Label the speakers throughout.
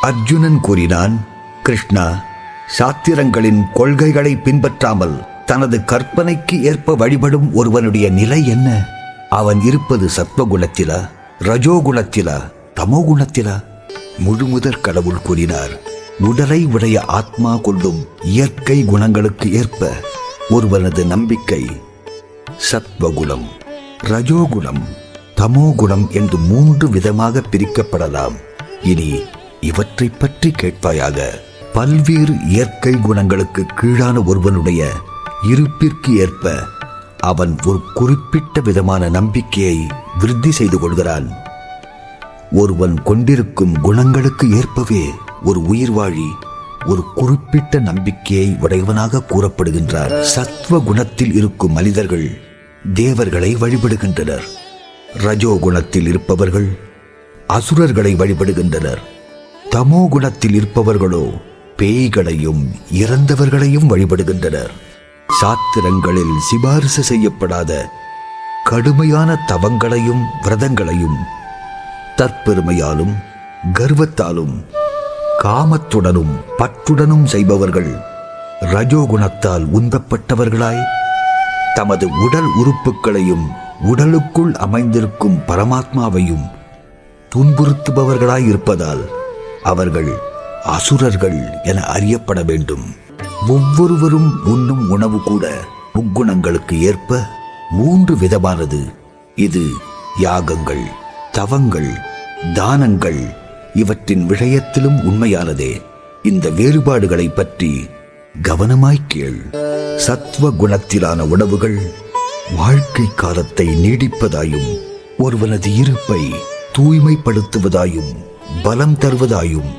Speaker 1: அர்ஜுனன் கூறினான் கிருஷ்ணா சாத்திரங்களின் கொள்கைகளை பின்பற்றாமல் தனது கற்பனைக்கு ஏற்ப வழிபடும் ஒருவனுடைய நிலை என்ன? அவன் இருப்பது சத்வகுணத்திலா ரஜோகுணத்திலா தமோகுணத்திலா? முழுமுதற் கடவுள் கூறினார் உடலை உடைய ஆத்மா கொள்ளும் இயற்கை குணங்களுக்கு ஏற்ப ஒருவனது நம்பிக்கை சத்வகுணம் ரஜோகுணம் தமோகுணம் என்று மூன்று விதமாக பிரிக்கப்படலாம். இனி இவற்றை பற்றி கேட்பாயாக. பல்வேறு இயற்கை குணங்களுக்கு கீழான ஒருவனுடைய இருப்பிற்கு ஏற்ப அவன் ஒரு குறிப்பிட்ட விதமான நம்பிக்கையை விருத்தி செய்து கொள்கிறான். ஒருவன் கொண்டிருக்கும் குணங்களுக்கு ஏற்பவே ஒரு உயிர்வாழி ஒரு குறிப்பிட்ட நம்பிக்கையை உடையவனாக கூறப்படுகின்றார். சத்வ குணத்தில் இருக்கும் மனிதர்கள் தேவர்களை வழிபடுகின்றனர். ரஜோ குணத்தில் இருப்பவர்கள் அசுரர்களை வழிபடுகின்றனர். தமோ குணத்தில் இருப்பவர்களோ பேய்களையும் இறந்தவர்களையும் வழிபடுகின்றனர். சாத்திரங்களில் சிபாரிசு செய்யப்படாத கடுமையான தவங்களையும் விரதங்களையும் தற்பெருமையாலும் கர்வத்தாலும் காமத்துடனும் பற்றுடனும் செய்பவர்கள் ரஜோகுணத்தால் உந்தப்பட்டவர்களாய் தமது உடல் உறுப்புகளையும் உடலுக்குள் அமைந்திருக்கும் பரமாத்மாவையும் துன்புறுத்துபவர்களாய் இருப்பதால் அவர்கள் அசுரர்கள் என அறியப்பட வேண்டும். ஒவ்வொருவரும் உண்ணும் உணவு கூட முக்குணங்களுக்கு ஏற்ப மூன்று விதமானது. இது யாகங்கள் தவங்கள் தானங்கள் இவற்றின் விஷயத்திலும் உண்மையானதே. இந்த வேறுபாடுகளை பற்றி கவனமாய் கேள். சத்துவ குணத்திலான உணவுகள் வாழ்க்கை காலத்தை நீடிப்பதாயும் ஒருவனது இருப்பை தூய்மைப்படுத்துவதாயும் பலம் தருவதாயும்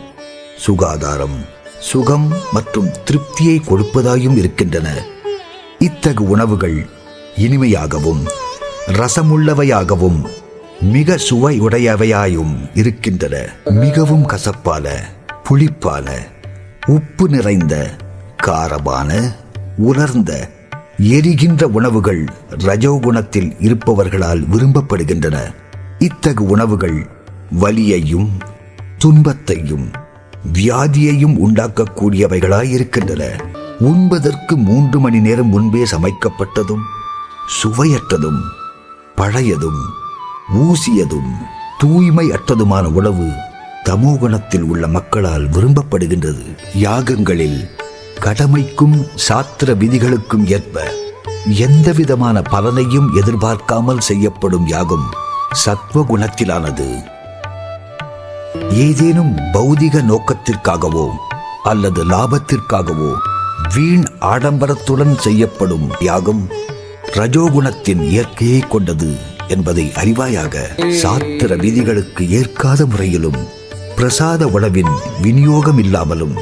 Speaker 1: சுகாதாரம் சுகம் மற்றும் திருப்தியை கொடுப்பதாயும் இருக்கின்றன. இத்தகு உணவுகள் இனிமையாகவும் ரசமுள்ளவையாகவும் மிக சுவையுடையவையாயும் இருக்கின்றன. மிகவும் கசப்பான புளிப்பான உப்பு நிறைந்த காரமான உலர்ந்த எரிகின்ற உணவுகள் ரஜோகுணத்தில் இருப்பவர்களால் விரும்பப்படுகின்றன. இத்தகு உணவுகள் வலியையும் துன்பத்தையும் வியாதியையும் உண்டாக்கக்கூடியவைகளாயிருக்கின்றன. உண்பதற்கு மூன்று மணி நேரம் முன்பே சமைக்கப்பட்டதும் சுவையற்றதும் பழையதும் ஊசியதும் தூய்மை அற்றதுமான உணவு தமோகுணத்தில் உள்ள மக்களால் விரும்பப்படுகின்றது. யாகங்களில் கடமைக்கும் சாத்திர விதிகளுக்கும் ஏற்ப எந்தவிதமான பலனையும் எதிர்பார்க்காமல் செய்யப்படும் யாகம் சத்வகுணத்திலானது. ஏதேனும் பௌதிக நோக்கத்திற்காகவோ அல்லது லாபத்திற்காகவோ வீண் ஆடம்பரத்துடன் செய்யப்படும் யாகம் ரஜோகுணத்தின் இயற்கையை கொண்டது என்பதை அறிவாயாக சாத்திர விதிகளுக்கு ஏற்காத முறையிலும் பிரசாத உணவின் விநியோகம் இல்லாமலும்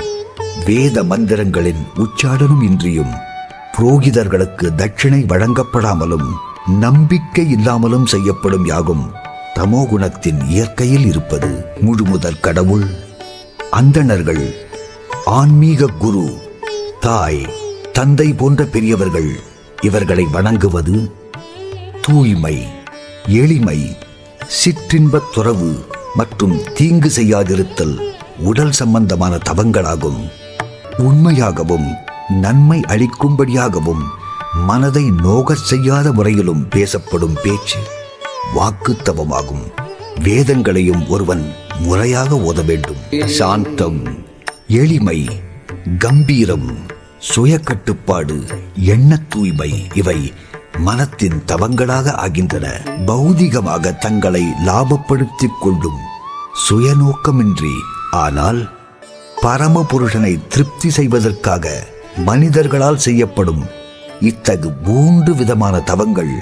Speaker 1: வேத மந்திரங்களின் உச்சாடனும் இன்றியும் புரோகிதர்களுக்கு தட்சிணை வழங்கப்படாமலும் நம்பிக்கை இல்லாமலும் செய்யப்படும் யாகும் தமோகுணத்தின் இயற்கையில் இருப்பது முழுமுதற் கடவுள். அந்தணர்கள் ஆன்மீக குரு தாய் தந்தை போன்ற பெரியவர்கள் இவர்களை வணங்குவது தூய்மை எளிமை சிற்றின்பத் துறவு மற்றும் தீங்கு செய்யாதிருத்தல் உடல் சம்பந்தமான தவங்களாகும். உண்மையாகவும் நன்மை அளிக்கும்படியாகவும் மனதை நோகச் செய்யாத முறையிலும் பேசப்படும் பேச்சு. வாக்குத்தவமாகும். வேதங்களையும் ஒருவன் முறையாக ஓத வேண்டும் சாந்தம் எளிமை கம்பீரம் சுய கட்டுப்பாடு எண்ண தூய்மை இவை மனத்தின் தவங்களாக ஆகின்றன. பௌதிகமாக தங்களை லாபப்படுத்திக் கொள்ளும் சுயநோக்கமின்றி ஆனால் பரமபுருஷனை திருப்தி செய்வதற்காக மனிதர்களால் செய்யப்படும் இத்தகு மூன்று விதமான தவங்கள்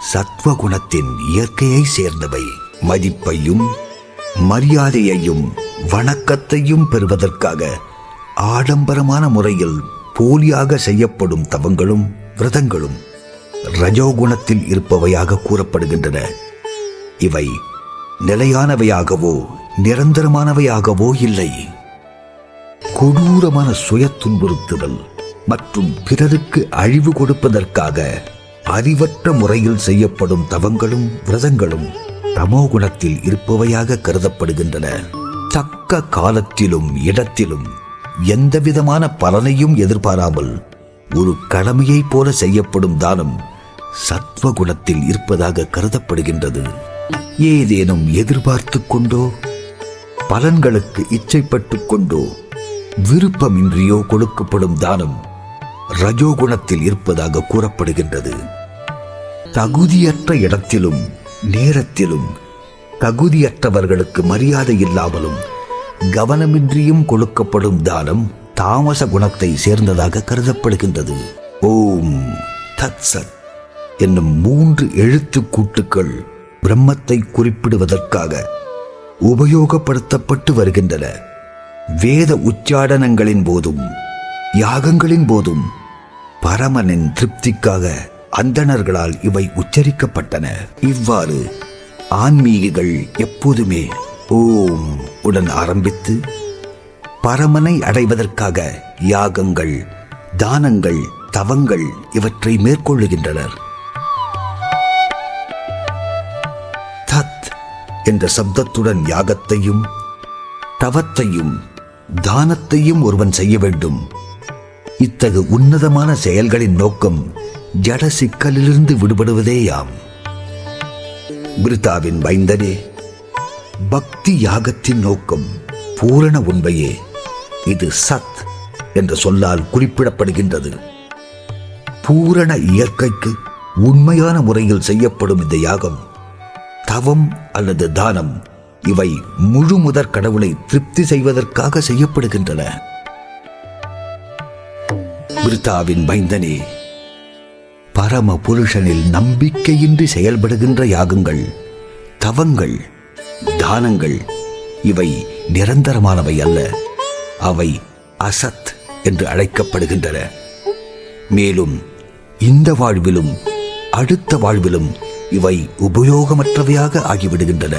Speaker 1: சத்வகுணத்தின் இயற்கையை சேர்ந்தவை. மதிப்பையும் மரியாதையையும் வணக்கத்தையும் பெறுவதற்காக ஆடம்பரமான முறையில் போலியாக செய்யப்படும் தவங்களும் விரதங்களும் ரஜோகுணத்தில் இருப்பவையாக கூறப்படுகின்றன. இவை நிலையானவையாகவோ நிரந்தரமானவையாகவோ இல்லை. கொடூரமான சுய துன்புறுத்துதல் மற்றும் பிறருக்கு அழிவு கொடுப்பதற்காக அறிவற்ற முறையில் செய்யப்படும் தவங்களும் விரதங்களும் தமோகுணத்தில் இருப்பவையாக கருதப்படுகின்றன. தக்க காலத்திலும் இடத்திலும் எந்தவிதமான பலனையும் எதிர்பாராமல் ஒரு கடமையைப் போல செய்யப்படும் தானம் சத்வகுணத்தில் இருப்பதாக கருதப்படுகின்றது. ஏதேனும் எதிர்பார்த்து கொண்டோ பலன்களுக்கு இச்சைப்பட்டு கொண்டோ விருப்பமின்றியோ கொடுக்கப்படும் தானம் ரஜோகுணத்தில் இருப்பதாக கூறப்படுகின்றது. தகுதியற்ற இடத்திலும் நேரத்திலும் தகுதியற்றவர்களுக்கு மரியாதை இல்லாமலும் கவனமின்றியும் கொடுக்கப்படும் தானம் தாமச குணத்தை சேர்ந்ததாக கருதப்படுகின்றது. ஓம் தத் சத் என்னும் மூன்று எழுத்து கூட்டுக்கள் பிரம்மத்தை குறிப்பிடுவதற்காக உபயோகப்படுத்தப்பட்டு வருகின்றன. வேத உச்சாடனங்களின் போதும் யாகங்களின் போதும் பரமனின் திருப்திக்காக அந்தணர்களால் இவை உச்சரிக்கப்பட்டன. இவ்வாறு ஆன்மீகிகள் எப்போதுமே ஓம் உடன் ஆரம்பித்து பரமனை அடைவதற்காக யாகங்கள் தானங்கள் தவங்கள் இவற்றை மேற்கொள்ளுகின்றனர். தத் என்ற சப்தத்துடன் யாகத்தையும் தவத்தையும் தானத்தையும் ஒருவன் செய்ய வேண்டும். இத்தகு உன்னதமான செயல்களின் நோக்கம் ஜட சிக்கலிலிருந்து விடுபடுவதேயாம். பிரித்தாவின் பைந்தனே பக்தி யாகத்தின் நோக்கம் பூரண உண்மையே. இது சத் என்ற சொல்லால் குறிப்பிடப்படுகின்றது. பூரண இயற்கைக்கு உண்மையான முறையில் செய்யப்படும் இந்த யாகம் தவம் அல்லது தானம் இவை முழு முதற் கடவுளை திருப்தி செய்வதற்காக செய்யப்படுகின்றன. பிரித்தாவின் மைந்தனே பரம புருஷனில் நம்பிக்கையின்றி செயல்படுகின்ற யாகங்கள் தவங்கள் தானங்கள் இவை நிரந்தரமானவை அல்ல. அவை அசத் என்று அழைக்கப்படுகின்றன. மேலும் இந்த வாழ்விலும் அடுத்த வாழ்விலும் இவை உபயோகமற்றவையாக ஆகிவிடுகின்றன.